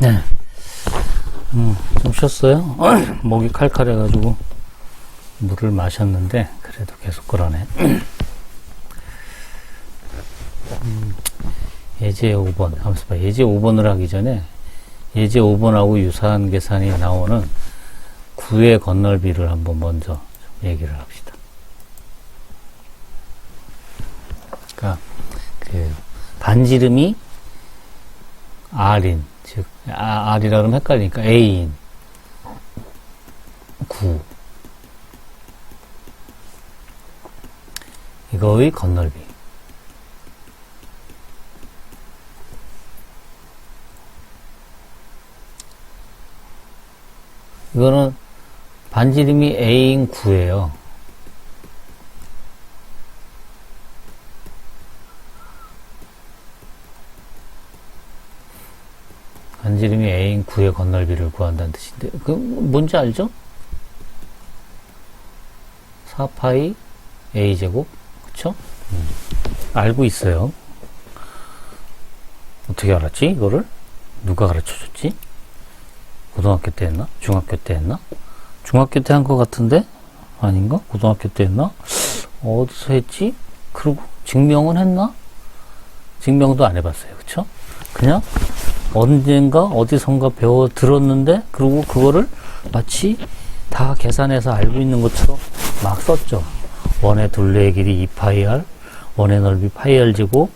네. 음, 좀 쉬었어요. 목이 칼칼해가지고 물을 마셨는데 그래도 계속 그러네. 음, 예제 5번 하면서 봐. 예제 5번을 하기 전에 예제 5번하고 유사한 계산이 나오는 구의 건널비를 한번 먼저 좀 얘기를 합시다. 그러니까 그 반지름이 R인 즉 아, R이라 그러면 헷갈리니까 A인 9 이거의 건널비 이거는 반지름이 A인 9예요. 지름이 A인 9의 건널비를 구한다는 뜻인데, 그, 뭔지 알죠? 4파이 A제곱, 그쵸? 음, 알고 있어요. 어떻게 알았지, 이거를? 누가 가르쳐 줬지? 고등학교 때 했나? 중학교 때 했나? 중학교 때 한 것 같은데? 아닌가? 고등학교 때 했나? 어디서 했지? 그리고 증명은 했나? 증명도 안 해봤어요. 그쵸? 그냥 언젠가 어디선가 배워 들었는데 그리고 그거를 마치 다 계산해서 알고 있는 것처럼 막 썼죠. 원의 둘레의 길이 2파이 r, 원의 넓이 파이 r 제곱,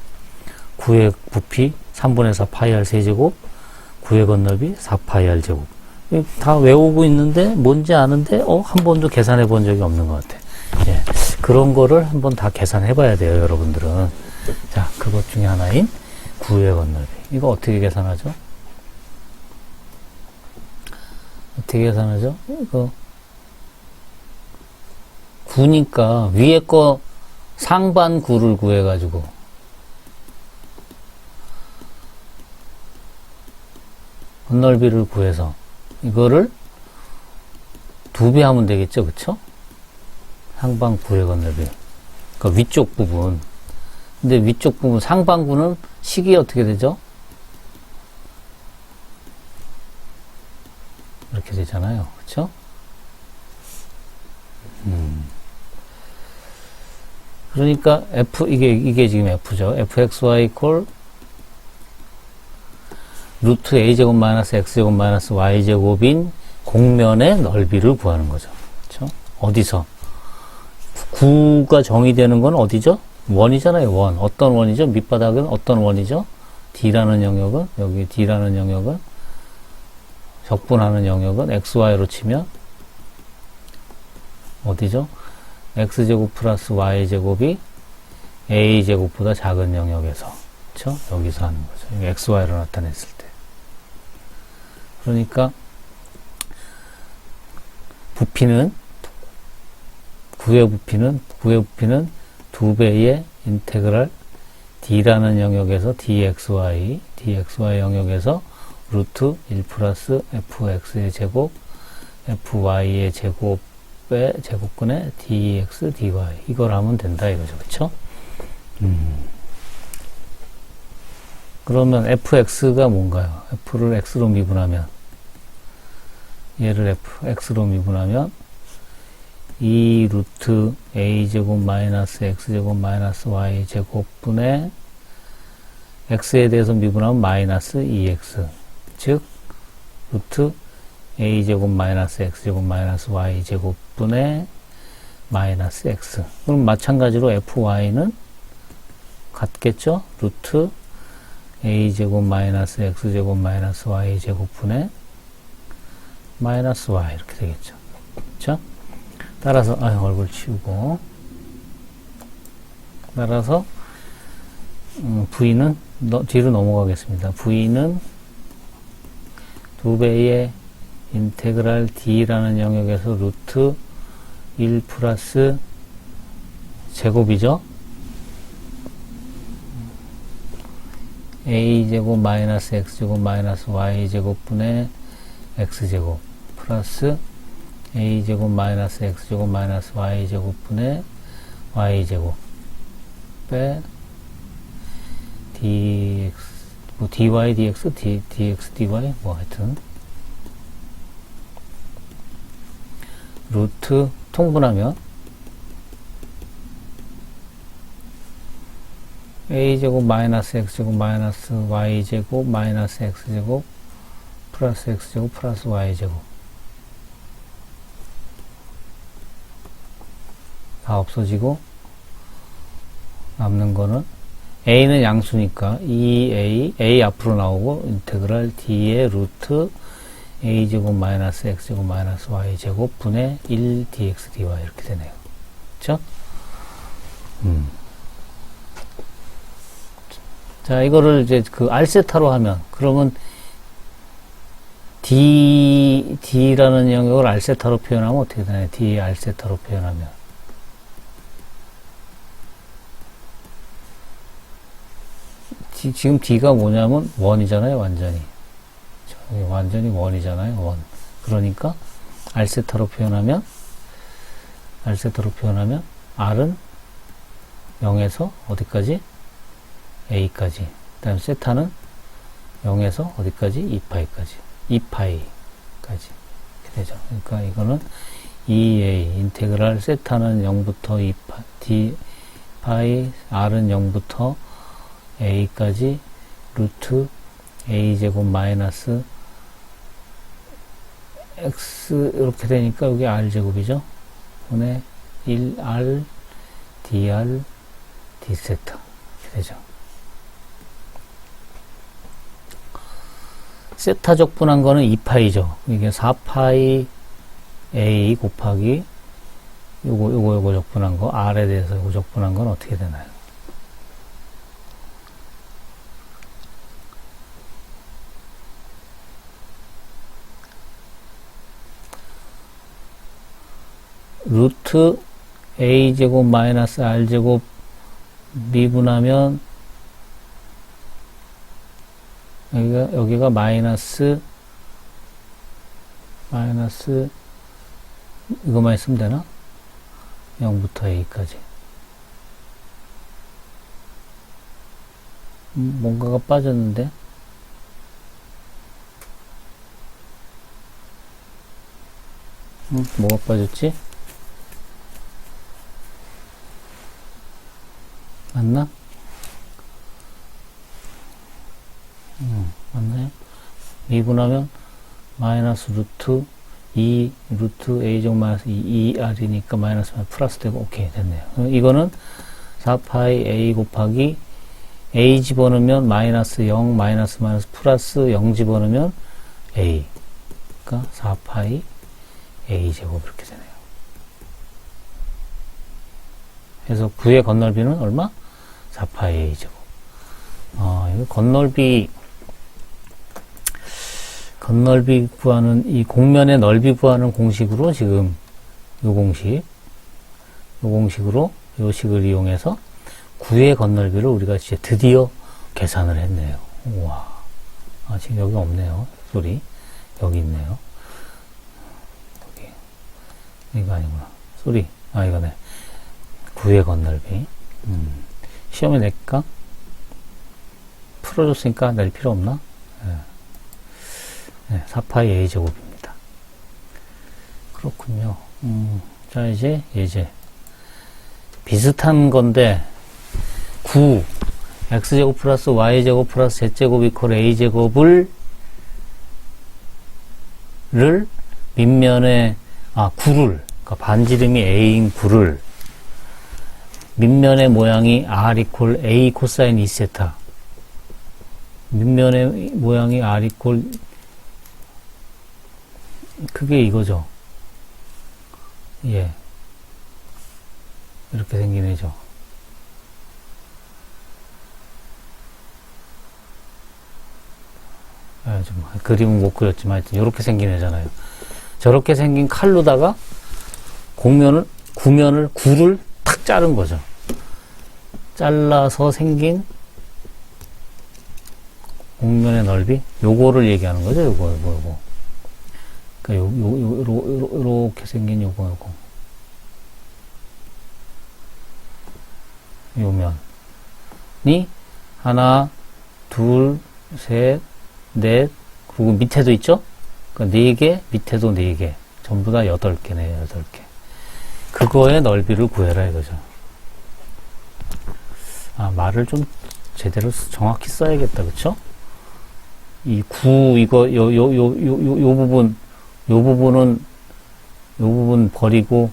9의 부피 3분의 4 파이 r 세제곱, 9의 건넓이 4 파이 r 제곱. 다 외우고 있는데 뭔지 아는데 어 한 번도 계산해 본 적이 없는 것 같아. 예. 그런 거를 한번 다 계산해 봐야 돼요, 여러분들은. 자, 그것 중에 하나인 9의 건넓이. 이거 어떻게 계산하죠? 어떻게 계산하죠? 이거 9니까 위에 거 상반 9를 구해가지고 건널비를 구해서 이거를 두 배 하면 되겠죠, 그쵸? 상방 9의 건널비. 그러니까 위쪽 부분. 근데 위쪽 부분, 상반구는 식이 어떻게 되죠? 이렇게 되잖아요. 그쵸? 음. 그러니까 F, 이게, 이게 지금 F죠. fxy equal 루트 a제곱 마이너스 x제곱 마이너스 y제곱인 공면의 넓이를 구하는 거죠. 그쵸? 어디서? 9가 정의되는 건 어디죠? 원이잖아요, 원. 어떤 원이죠? 밑바닥은 어떤 원이죠? D라는 영역은, 여기 D라는 영역은, 적분하는 영역은 XY로 치면, 어디죠? X제곱 플러스 Y제곱이 A제곱보다 작은 영역에서, 그쵸? 여기서 하는 거죠. XY로 나타냈을 때. 그러니까, 부피는, 구의 부피는, 구의 부피는 두 배의 인테그랄 d라는 영역에서 dxy, dxy 영역에서 루트 1 플러스 fx의 제곱, fy의 제곱의 제곱근의 dx, dy. 이걸 하면 된다 이거죠. 그쵸? 음. 그러면 fx가 뭔가요? f를 x로 미분하면 얘를 f, x로 미분하면 2 루트 a제곱 마이너스 x제곱 마이너스 y제곱분의 x에 대해서 미분하면 마이너스 2x 즉 루트 a제곱 마이너스 x제곱 마이너스 y제곱분의 마이너스 x 그럼 마찬가지로 fy는 같겠죠? 루트 a제곱 마이너스 x제곱 마이너스 y제곱분의 마이너스 y 이렇게 되겠죠. 그렇죠? 따라서 아, 얼굴 치우고 따라서 음, V는 너, 뒤로 넘어가겠습니다. V는 두 배의 인테그랄 D라는 영역에서 루트 1 플러스 제곱이죠. a제곱 마이너스 x제곱 마이너스 y제곱분의 x제곱 플러스 a제곱 마이너스 x제곱 마이너스 y제곱분의 y제곱 빼 dx 뭐 dy, dx, d, dx, dy? 뭐 하여튼 루트 통분하면 a제곱 마이너스 x제곱 마이너스 y제곱 마이너스 x제곱 플러스 x제곱 플러스 y제곱 다 없어지고 남는 거는 a는 양수니까 2a a 앞으로 나오고 인테그랄 d의 루트 a제곱 마이너스 x제곱 마이너스 y제곱 분의 1 dx dy 이렇게 되네요. 그쵸? 음. 자, 이거를 이제 그 알세타로 하면, 그러면 d, d라는 영역을 알세타로 표현하면 어떻게 되나요? d 알세타로 표현하면. D- 지금 D가 뭐냐면 원이잖아요, 완전히. 완전히 원이잖아요, 원. 그러니까 알세타로 표현하면 알세타로 표현하면 R은 0에서 어디까지? A까지. 그 다음 세타는 0에서 어디까지? 2파이까지. 2파이까지. 이렇게 되죠. 그러니까 이거는 2A 인테그랄 세타는 0부터 2파 D 파이 R은 0부터 a까지 루트 a제곱 마이너스 x 이렇게 되니까 여기 r제곱이죠. 분의 1r dr d 세타 이렇게 되죠. 세타 적분한 거는 2파이죠. 이게 4파이 a 곱하기 요거 요거 요거 적분한 거 r에 대해서 요거 적분한 건 어떻게 되나요? 루트 a제곱 마이너스 r제곱 미분하면 여기가 여기가 마이너스 마이너스 이거만 있으면 되나? 0부터 a까지 음, 뭔가가 빠졌는데 음, 뭐가 빠졌지? 맞나? 음, 맞나요? 미분하면 마이너스 루트 2 루트 a제곱 마이너스 2 2r이니까 마이너스 플러스 되고 오케이 됐네요. 이거는 4파이 a 곱하기 a 집어넣으면 마이너스 0 마이너스 마이너스 플러스 0 집어넣으면 a 그러니까 4파이 a 제곱 이렇게 되네요. 그래서 9의 건널비는 얼마? 4파이 a 제곱. 아, 이거 건널비 건널비 구하는 이 공면의 넓이 구하는 공식으로 지금 요 공식 요 공식으로 요 식을 이용해서 9의 건널비를 우리가 이제 드디어 계산을 했네요. 우와. 아, 지금 여기 없네요. 소리. 여기 있네요. 여기. 이거 아니구나. 소리. 아, 이거네. 9의 건널비. 음. 시험에 낼까? 풀어줬으니까 낼 필요 없나? 네. 네, 4파이 a제곱입니다. 그렇군요. 음, 자, 이제 예제. 비슷한 건데, 9, x제곱 플러스 y제곱 플러스 z제곱 이퀄 a제곱을, 를, 밑면에, 아, 9를, 그러니까 반지름이 a인 9를, 밑면의 모양이 r 이퀄 a 코사인 2세타, 밑면의 모양이 r 이퀄 그게 이거죠. 예. 이렇게 생긴 애죠. 아, 좀 그림은 못 그렸지만 하여튼 이렇게 생긴 애잖아요. 저렇게 생긴 칼로다가 공면을 구면을 구를 탁 자른 거죠. 잘라서 생긴 공면의 넓이 요거를 얘기하는 거죠. 요거 요거 요거. 그러니까 요렇게 생긴 요거, 요거. 요 면이 하나, 둘, 셋, 넷, 그리고 밑에도 있죠? 그네 개, 밑에도 네 개. 전부 다 여덟 개네, 여덟 개. 그거의 넓이를 구해라 이거죠. 아, 말을 좀 제대로 쓰- 정확히 써야겠다, 그쵸? 이 구, 이거, 요, 요, 요, 요, 요, 요 부분, 요 부분은, 요 부분 버리고,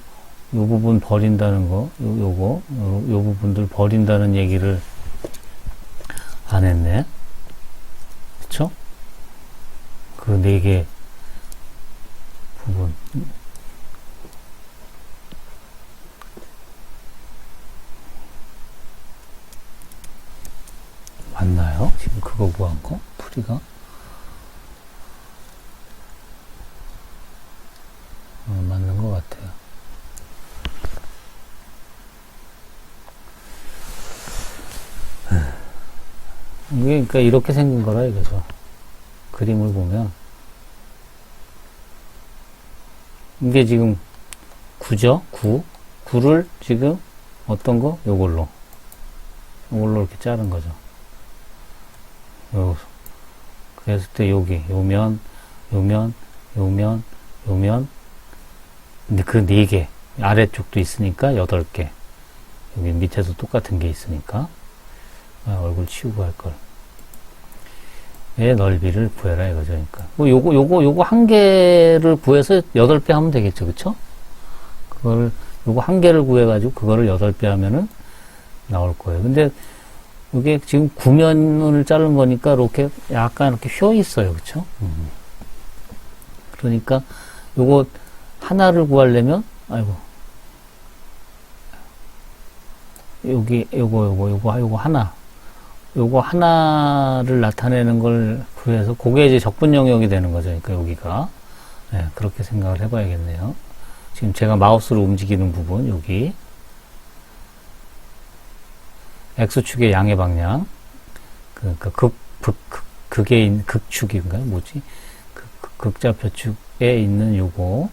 요 부분 버린다는 거, 요, 요거, 요, 요 부분들 버린다는 얘기를 안 했네. 그쵸? 그 네 개 부분. 맞나요? 지금 그거 구한 거? 풀이가? 어, 맞는 것 같아요. 이게 그러니까 이렇게 생긴 거라 이거죠. 그림을 보면 이게 지금 9죠? 9. 9를 지금 어떤 거? 요걸로. 요걸로 이렇게 자른 거죠. 요, 그랬을 때 여기, 요면, 요면, 요면, 요면. 근데 그 네 개. 아래쪽도 있으니까 여덟 개. 여기 밑에도 똑같은 게 있으니까. 아, 얼굴 치우고 할 걸. 의 넓이를 구해라 이거죠. 그러니까. 뭐 요거, 요거, 요거 한 개를 구해서 여덟 배 하면 되겠죠. 그쵸? 그걸, 요거 한 개를 구해가지고 그거를 여덟 배 하면은 나올 거예요. 근데 이게 지금 구면을 자른 거니까 이렇게 약간 이렇게 휘어 있어요. 그쵸? 음. 그러니까 요거 하나를 구하려면, 아이고. 여기, 요거, 요거, 요거, 요거 하나. 요거 하나를 나타내는 걸 구해서 그게 이제 적분 영역이 되는 거죠. 그러니까 여기가. 네, 그렇게 생각을 해봐야겠네요. 지금 제가 마우스로 움직이는 부분, 여기. X축의 양의 방향. 그러니까 극, 극, 극, 극 에 있는 극축인가요? 뭐지? 극, 극, 극좌표축에 있는 요거.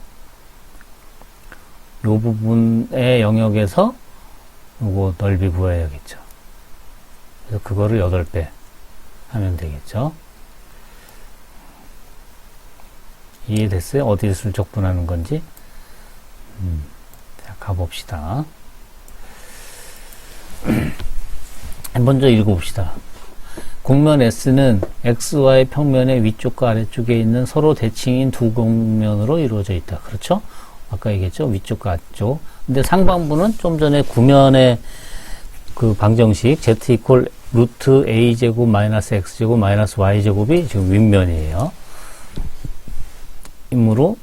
요 부분의 영역에서 요거 넓이 구해야겠죠. 그래서 그거를 8배 하면 되겠죠. 이해됐어요? 어디를 적분하는 건지? 음, 자, 가봅시다. 먼저 읽어봅시다. 곡면 S는 XY 평면의 위쪽과 아래쪽에 있는 서로 대칭인 두 곡면으로 이루어져 있다. 그렇죠? 아까 얘기했죠? 위쪽과 아래쪽. 근데 상반부는 좀 전에 구면의 그 방정식 Z 이퀄 루트 A 제곱 마이너스 X 제곱 마이너스 Y 제곱이 지금 윗면이에요. 이므로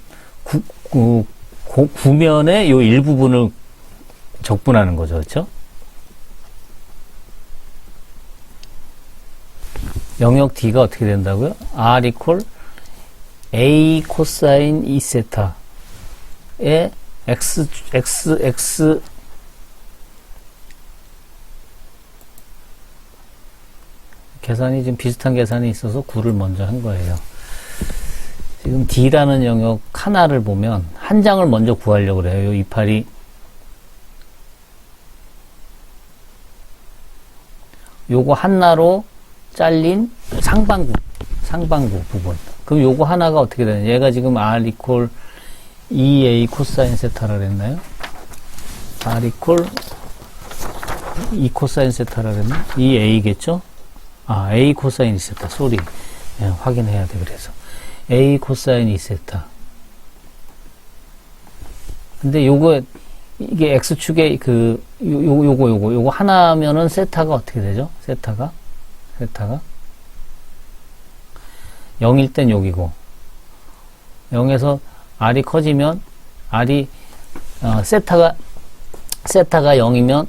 구, 구, 고, 구면의 요 일부분을 적분하는 거죠. 그렇죠? 영역 D가 어떻게 된다고요? R 이퀄 A 코사인 2세타의 X, X, X 계산이 지금 비슷한 계산이 있어서 9를 먼저 한 거예요. 지금 D라는 영역 하나를 보면 한 장을 먼저 구하려고 그래요. 이 이팔이 요거 하나로 잘린 상반구 상반구 부분. 그럼 요거 하나가 어떻게 되냐? 얘가 지금 R 이퀄 2A 코사인 세타라 그랬나요? R 이퀄 2 코사인 세타라 그랬나? 2A겠죠? 아, A 코사인 2세타. 쏘리. 예, 확인해야 돼, 그래서. A 코사인 2세타. 근데 요거, 이게 X축의 그, 요, 요, 요거, 요거, 요거 하나면은 세타가 어떻게 되죠? 세타가? 세타가? 0일 땐 여기고, 0에서 R이 커지면, R이, 어, 세타가, 세타가 0이면,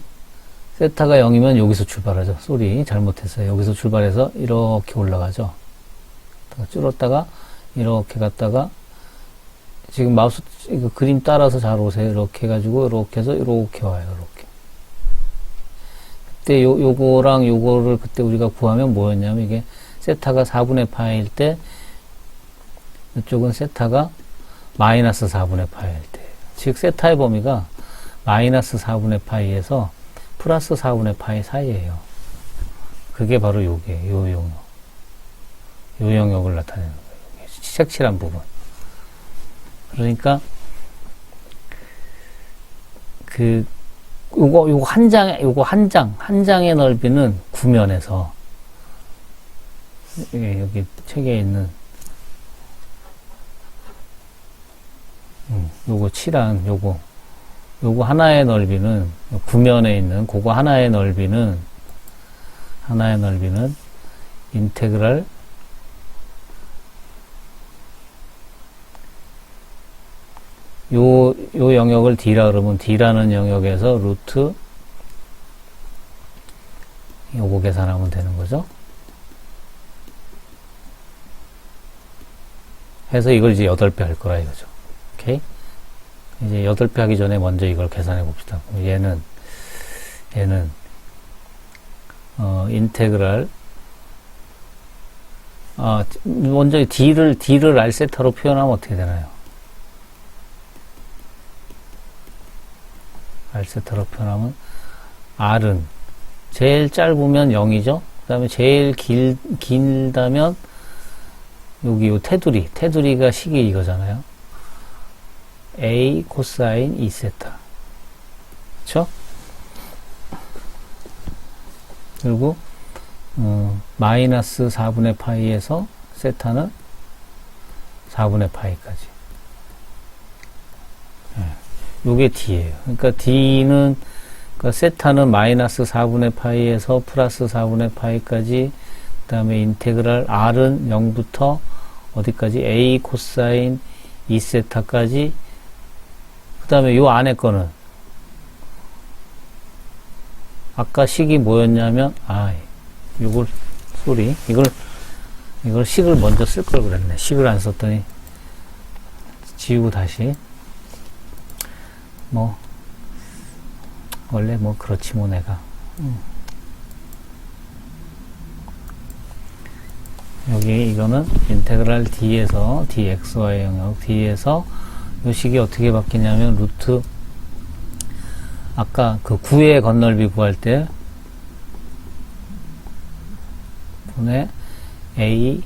세타가 0이면 여기서 출발하죠. 쏘리 잘못했어요. 여기서 출발해서 이렇게 올라가죠. 줄었다가 이렇게 갔다가 지금 마우스 그림 따라서 잘 오세요. 이렇게 해가지고 이렇게 해서 이렇게 와요. 이렇게. 그때 요 요거랑 요거를 그때 우리가 구하면 뭐였냐면 이게 세타가 4분의 파일 때 이쪽은 세타가 마이너스 4분의 파일 때. 즉 세타의 범위가 마이너스 4분의 파이에서 플러스 4분의 파이 사이에요. 그게 바로 요게, 요 용어. 요 영역을 나타내는 거예요. 색칠한 부분. 그러니까 그 요거 요거 한 장에 요거 한 장 한 장의 넓이는 구면에서 예, 여기 책에 있는 음, 요거 칠한 요거 요거 하나의 넓이는 구면에 있는 그거 하나의 넓이는 하나의 넓이는 인테그랄 요, 요 영역을 D라 그러면 D라는 영역에서 루트 요거 계산하면 되는 거죠. 해서 이걸 이제 8배 할 거라 이거죠. 오케이? 이제 8배 하기 전에 먼저 이걸 계산해 봅시다. 얘는, 얘는, 어, 인테그랄, 아, 먼저 D를, D를 알세타로 표현하면 어떻게 되나요? 알세타로 표현하면 R은 제일 짧으면 0이죠. 그 다음에 제일 길, 길다면 여기 요 테두리, 테두리가 식이 이거잖아요. A 코사인 2세타. 그쵸? 그리고, 어, 마이너스 4분의 파이에서 세타는 4분의 파이까지. 예. 요게 D예요. 그러니까 D는, 그러니까 세타는 마이너스 4분의 파이에서 플러스 4분의 파이까지, 그 다음에 인테그랄 R은 0부터 어디까지? A 코사인 2세타까지, 그 다음에 요 안에 거는, 아까 식이 뭐였냐면, 아, 요걸, 소리, 이걸, 이걸 식을 먼저 쓸 걸 그랬네. 식을 안 썼더니, 지우고 다시, 뭐, 원래 뭐, 그렇지 뭐, 내가. 음. 여기 이거는 인테그랄 d에서 dxy 영역 d에서 이 식이 어떻게 바뀌냐면 루트 아까 그 9의 건널비 구할 때 분의 a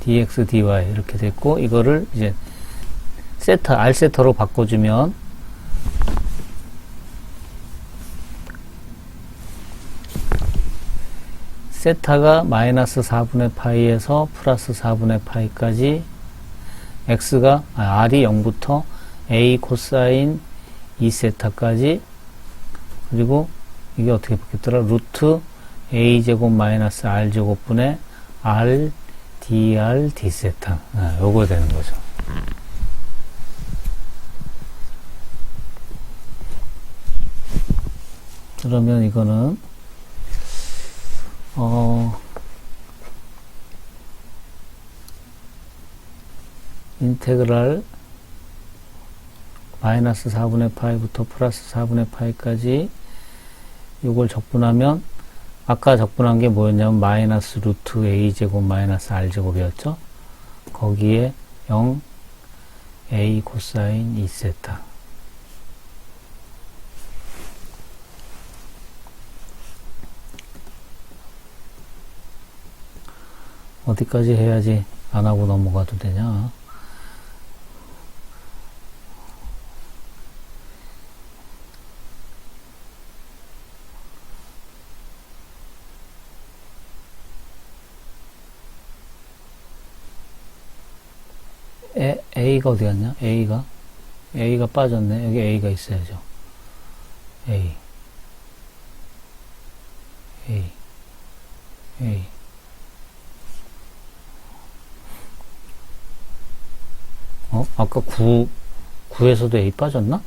dx dy 이렇게 됐고 이거를 이제 세타 r 세타로 바꿔주면 세타가 마이너스 4분의 파이에서 플러스 4분의 파이까지 x가 아, r이 0부터 a 코사인 2세타까지 그리고 이게 어떻게 바뀌었더라 루트 a 제곱 마이너스 r 제곱분의 r dr d세타 아, 요거 되는 거죠. 그러면 이거는 어, 인테그랄 마이너스 4분의 파이부터 플러스 4분의 파이까지 이걸 적분하면 아까 적분한 게 뭐였냐면 마이너스 루트 a 제곱 마이너스 r 제곱이었죠. 거기에 0 a 코사인 2세타 어디까지 해야지 안 하고 넘어가도 되냐? 에, A가 어디 갔냐? A가? A가 빠졌네. 여기 A가 있어야죠. A. A. A. 어? 아까 9, 9에서도 A 빠졌나?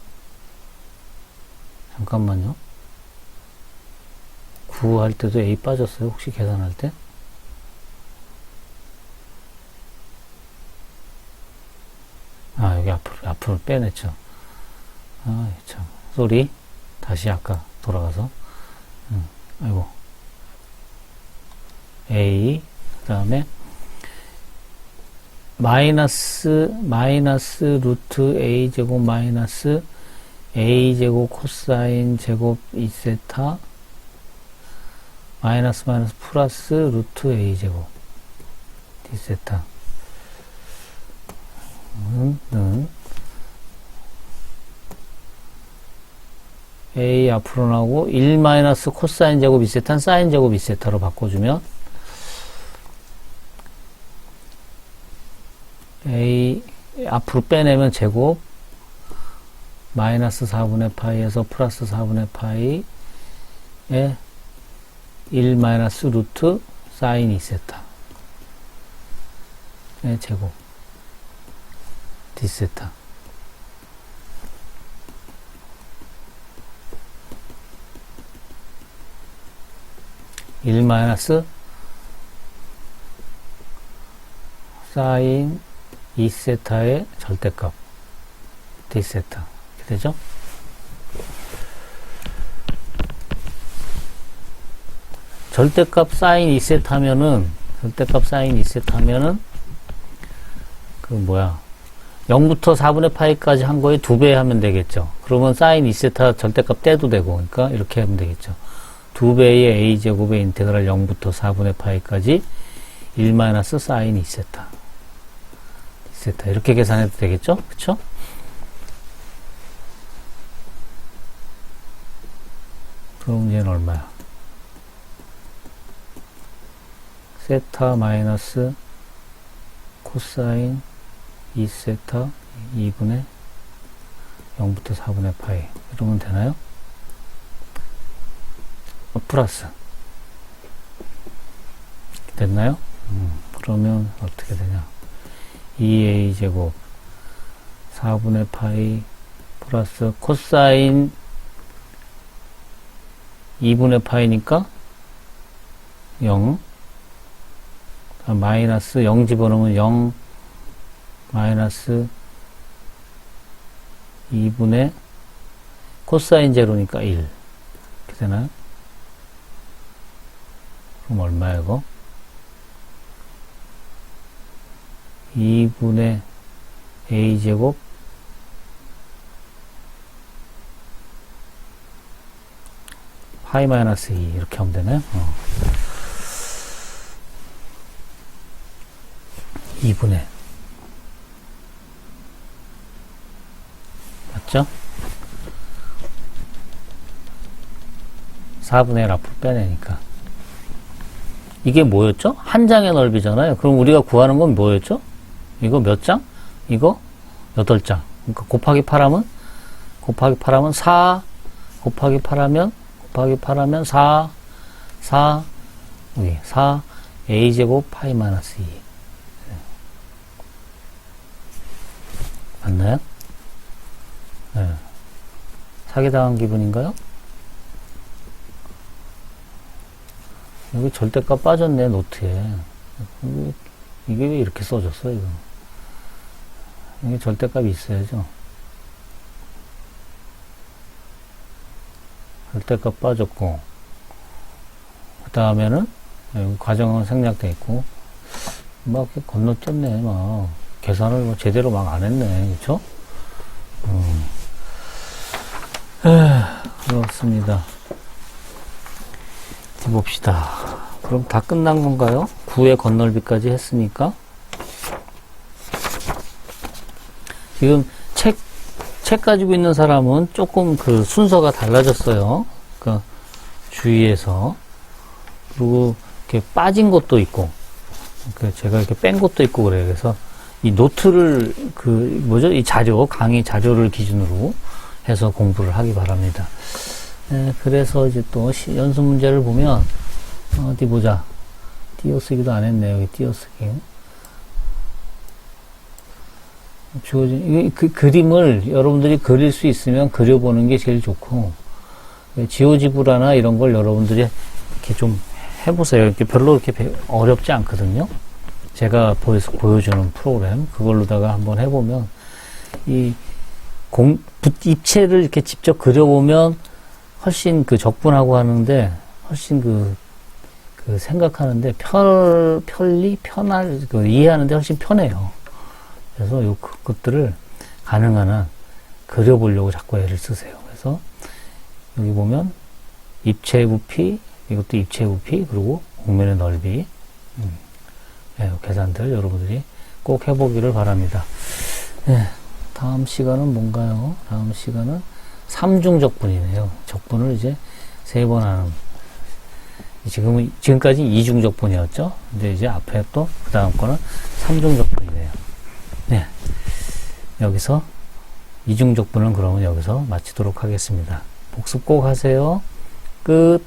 잠깐만요. 9 할 때도 A 빠졌어요? 혹시 계산할 때? 아, 여기 앞으로, 앞으로 빼냈죠. 아, 참. 소리. 다시 아까 돌아가서. 음, 아이고. A, 그 다음에, 마이너스, 마이너스 루트 A 제곱 마이너스 A 제곱 코사인 제곱 2세타 마이너스 마이너스 플러스 루트 A 제곱 D세타. 음, 는 A 앞으로 나오고 1 마이너스 코사인 제곱 2세타는 사인 제곱 2세타로 바꿔주면 A 앞으로 빼내면 제곱 마이너스 4분의 파이에서 플러스 4분의 파이에 1 마이너스 루트 사인 2세타. 의 제곱 D세타. 일 마이너스 사인 2세타의 절대값 D세타 이렇게 되죠? 절대값 사인 2세트 하면은 절대값 사인 2세트 하면은 그 뭐야 0부터 4분의 파이까지 한 거에 두 배 하면 되겠죠. 그러면 사인 2세타 절대값 떼도 되고 그러니까 이렇게 하면 되겠죠. 두 배의 a제곱의 인테그랄 0부터 4분의 파이까지 1 마이너스 사인 2세타 2 세타 이렇게 계산해도 되겠죠? 그쵸? 그럼 얘는 얼마야? 세타 마이너스 코사인 2세타 2분의 0부터 4분의 파이 이러면 되나요? 어, 플러스 됐나요? 음, 그러면 어떻게 되냐 2a 제곱 4분의 파이 플러스 코사인 2분의 파이니까 0 아, 마이너스 0 집어넣으면 0 마이너스 2분의 코사인 제로니까 1 이렇게 되나요? 그럼 얼마야 이거? 2분의 a제곱 파이 마이너스 2 이렇게 하면 되나요? 어. 2분의 맞죠? 4분의 1 앞으로 빼내니까 이게 뭐였죠? 한 장의 넓이잖아요. 그럼 우리가 구하는 건 뭐였죠? 이거 몇 장? 이거 8장. 그러니까 곱하기 8하면 곱하기 8하면 4 곱하기 8하면 곱하기 8하면 4 4 여기 4 a제곱 파이 마이너스 2 맞나요? 네. 사기당한 기분인가요? 여기 절대값 빠졌네, 노트에. 이게 왜 이렇게 써졌어, 이거? 이게 절대값이 있어야죠. 절대값 빠졌고, 그 다음에는, 과정은 생략돼 있고, 막 건너뛰었네, 막. 계산을 뭐 제대로 막 안 했네, 그쵸? 음. 에휴, 그렇습니다. 봅시다. 그럼 다 끝난 건가요? 9의 건널비까지 했으니까. 지금 책, 책 가지고 있는 사람은 조금 그 순서가 달라졌어요. 그 주위에서. 그리고 이렇게 빠진 것도 있고, 그 제가 이렇게 뺀 것도 있고 그래요. 그래서 이 노트를 그 뭐죠? 이 자료, 강의 자료를 기준으로 해서 공부를 하기 바랍니다. 에, 그래서 이제 또 시, 연습 문제를 보면 어디 보자. 띄어쓰기도 안 했네요. 여기 띄어쓰기. 이, 그 그림을 여러분들이 그릴 수 있으면 그려보는 게 제일 좋고 지오지브라나 이런 걸 여러분들이 이렇게 좀 해보세요. 이렇게 별로 이렇게 배- 어렵지 않거든요. 제가 보여, 보여주는 프로그램 그걸로다가 한번 해보면 이 공, 붓- 입체를 이렇게 직접 그려보면 훨씬 그 적분하고 하는데 훨씬 그, 그 생각하는데 편, 편리, 편할, 그 이해하는데 훨씬 편해요. 그래서 요 것들을 가능한 한 그려보려고 자꾸 애를 쓰세요. 그래서 여기 보면 입체 부피, 이것도 입체 부피, 그리고 곡면의 넓이. 음. 예, 계산들 여러분들이 꼭 해보기를 바랍니다. 예, 다음 시간은 뭔가요? 다음 시간은 삼중 적분이네요. 적분을 이제 세 번 하는. 지금은, 지금까지 이중 적분이었죠? 근데 이제 앞에 또, 그 다음 거는 삼중 적분이네요. 네. 여기서 이중적분은 그러면 여기서 마치도록 하겠습니다. 복습 꼭 하세요. 끝.